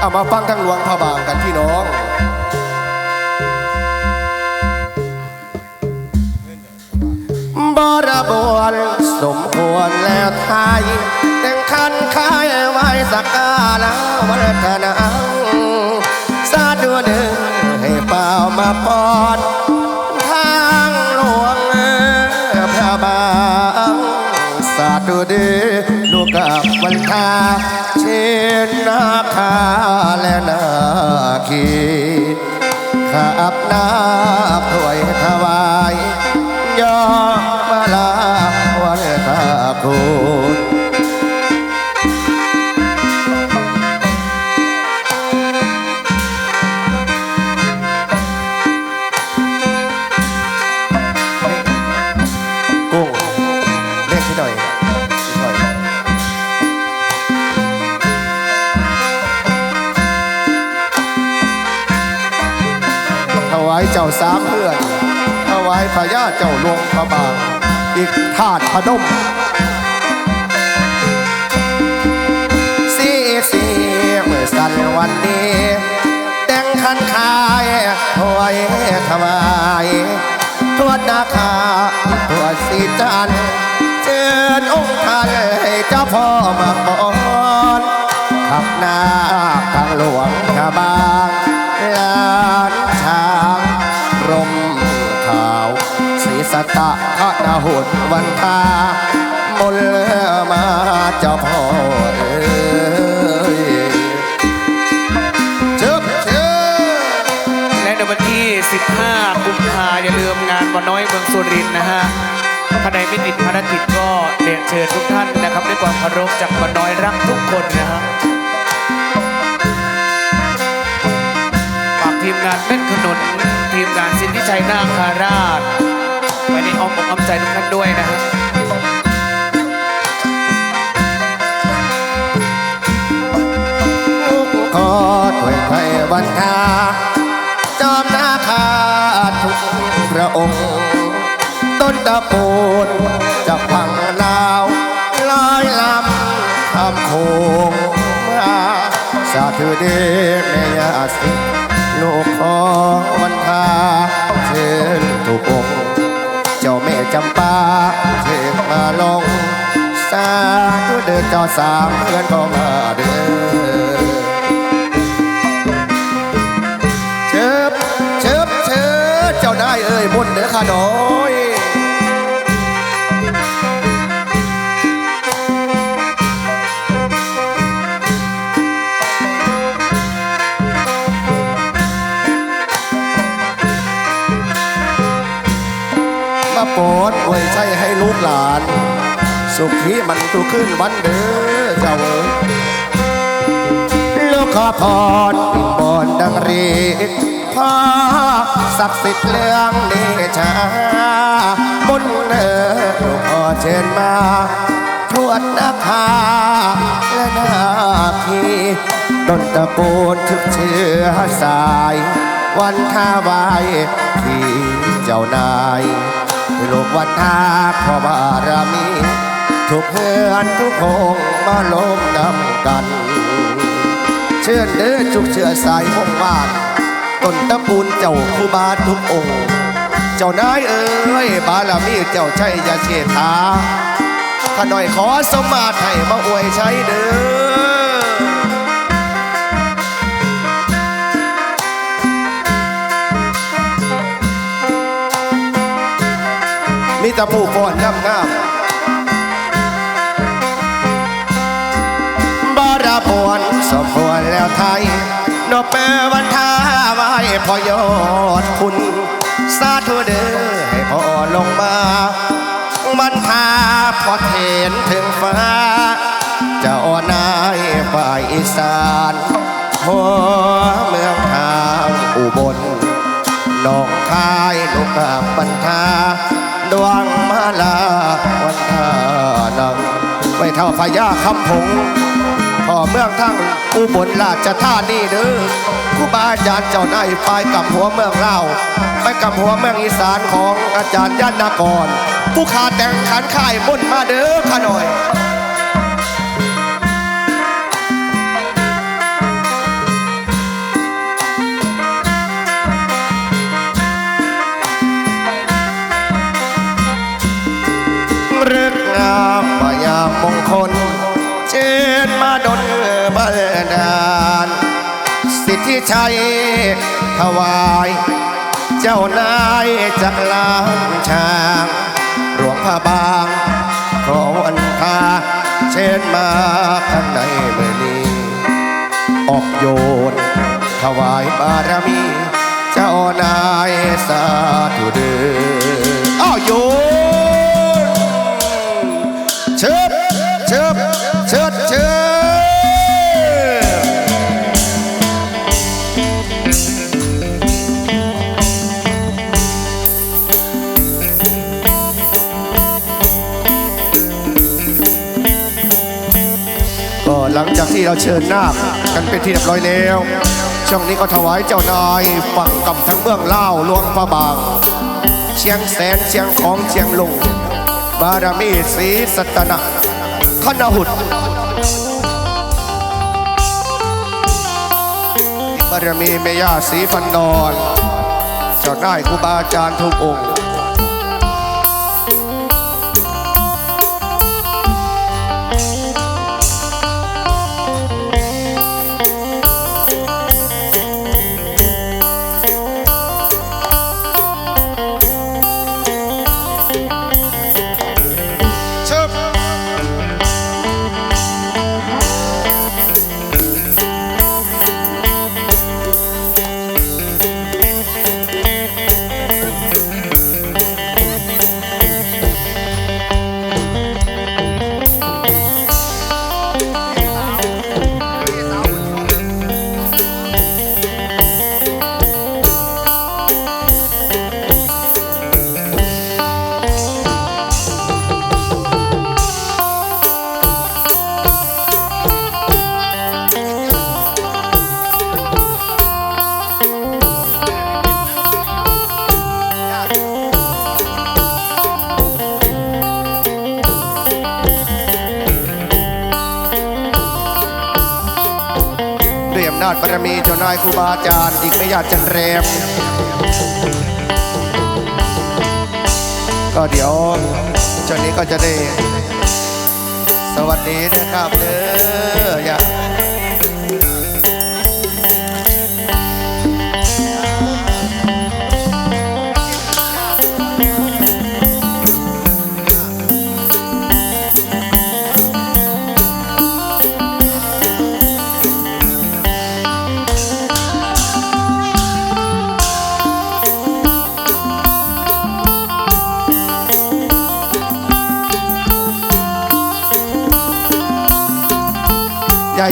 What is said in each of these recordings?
เอามาฟังทั้งหลวงพระบางกันพี่น้องบรบวนสมควรแล้วไทยแต่งคันคายไว้สักกาลวัฒนา กับวันทาเช่นนาคาและนาคีขับนาายเจ้าสามเพื่อนถวายพระญาเจ้าหลวงพระบาง อีกถาดพนมสีสีเมื่อสันวันนี้แต่งขันคายถวายถวายทวดนาคาทวดสีจันเชิญองค์ท่านให้เจ้าพ่อมาก่อนขับหน้าทางหลวงพระบา หุนวันทามนมาเจ้าพ่อเอ้ยเชิบเชิบและในวันที่ 15 กุมภาอย่าลืมงานวันน้อยเมืองสุรินทร์นะฮะถ้าใดไม่ติดภารกิจก็เรียนเชิญทุกท่านนะครับด้วยความเคารพจากวันน้อยรักทุกคนนะฮะฝากทีมงานเม่นขนุนทีมงานสินทิชัยนาคาราช ไปในอ้อมอกอ้อมใจทุกท่านด้วยนะฮะขอถวยไทยวันทาจอมนาคาทุกพระองค์ ต้นตะปูนจะพังลาวลอยลำคำโคงมาสาธุเดชแม่ยาสิลูกขอวันทาเชิญทุกองค์ จำปาเชิญมาลง สาธุเดินจอสามเพื่อนก็มาเด้อเชิบเชิบเชิบเจ้าได้เอ้ยบนเด้อข้าน้อง ใช้ให้ลูกหลาน สุขีมันทุขึ้นวันเด้อเจ้าเอ๋ยลูกขอพรบอนดังรีพ่อศักดิ์สิทธิ์เรื่องเดชาบุญเนอลูกขอเชิญมาทวดนาคาและนาคีดนตะปูนทุกเชื้อสาย วันท่าวายที่เจ้านาย ลูกวัดนท่าขอบารมี ทุกเพื่อนทุกองมาลงนำกัน เชิญเด้อจุกเชื่อสายพงวานต้นตะปูนเจ้าคูบาทุกองค์ เจ้านายเอ้ยบารมีเจ้าชัยยาเชษฐาข้าหน่อยขอสมมาตรให้มาอวยใช้เด้อ มีแต่ผู้ฟ้อนงามงามบารพวนสมควรแล้วไทยนกเปรวันทาไว้พอยอดคุณสาธุเด้อให้พอลงมาวันทาพอเห็นถึงฟ้าเจ้านายฝ่ายอีสานหัวเมืองทางอุบลน้องคายลูกกาปันทา ดวงมาลาวันทานังไม่เท่าพญาคำผงพ่อเมืองทั้งอุบลราชธานีเด้อผู้บาอาจารย์เจ้านายฝ่ายกับหัวเมืองเราไปกับหัวเมืองอีสานของอาจารย์ยานนากรผู้ขาแต่งขันข่ายมุ่นมาเด้อข้าหน่อย ชัยถวาย เจ้านายจากลางช้างหลวงพระบางขอวันทาเชิญมาข้างในเมื่อนี้ออกโยน ถวายบารมี เจ้านายสาธุเดืออ้าวโยนเชิบเชิบ ลังจากที่เราเชิญนาคกันเป็นที่เรียบร้อยแล้ว ช่วงนี้ก็ถวายเจ้านายฝั่งกับทั้งเบื้องเล่าลวงพระบาง เชียงแสนเชียงของเชียงลุงบารมีศรีสัตนะขณหุดบารมีเมยาศรีพันนอนเจ้าได้ครูบาอาจารย์ทุกองค์ นาจบารมีเจ้านายครูบาอาจารย์อีกไม่ยากจันแรม ก็เดี๋ยวเจ้านี้ก็จะได้ สวัสดีนะครับเด้อ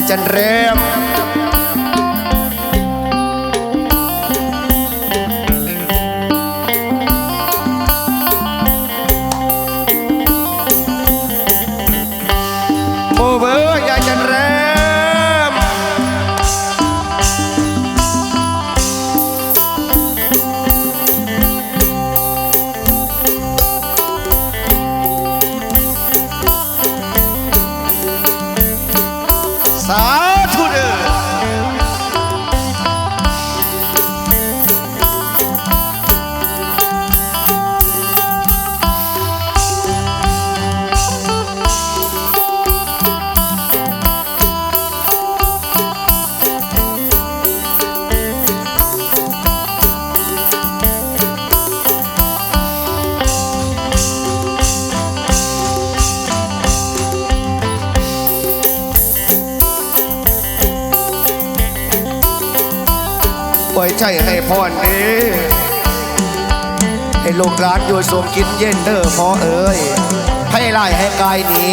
จันเรียบ ให้พอนี้ให้ลูกหลานอยู่สมกินเย็นเด้อพ่อเอ๋ยให้ไล่ให้กายหนี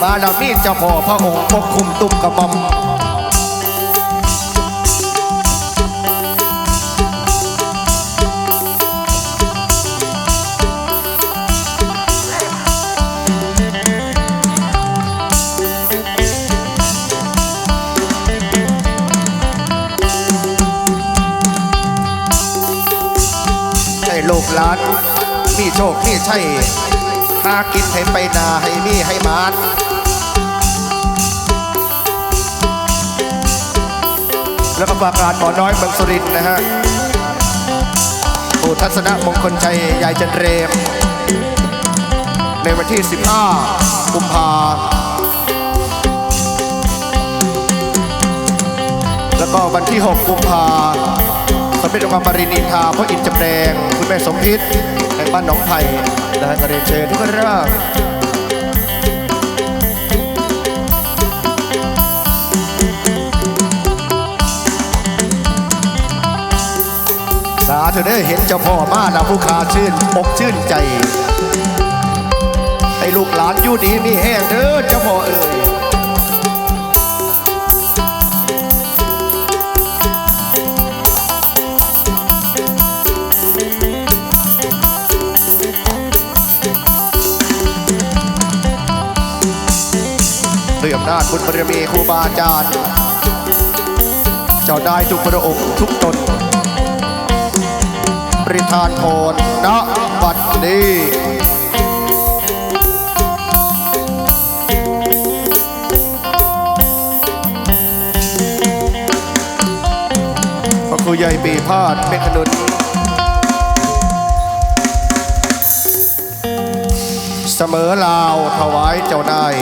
บารมีเจ้าพ่อพระองค์ปกคุมตุ้มกระบอมาน มีโชค มีชัยหากินให้ไปนาให้มีให้มานแล้วก็ประกาศหมอน้อยเมืองสุรินนะฮะปู่ทัศนะมงคลชัย ยายจันเรม ในวันที่ 15 กุมภาแล้วก็วันที่ 6 กุมภา เด็จองค์การปรินินทาพระอินจำแรงคุณแม่สมพิษแห่งบ้านหนองไผ่นะฮะกระเรียนเชิญทุกท่านสาธุเด้อเห็นเจ้าพ่อมาแล้วผู้ขาชื่นอกชื่นใจให้ลูกหลานอยู่ดีมีแห้งเด้อเจ้าพ่อเอ่ยาจบุญบารมีครูบาอาจารย์ เจ้านายทุกพระองค์ทุกตนปริทานพรณบัดนี้พระครูใหญ่ปีพาดเป็นขนุนเสมอลาวถวายเจ้านาย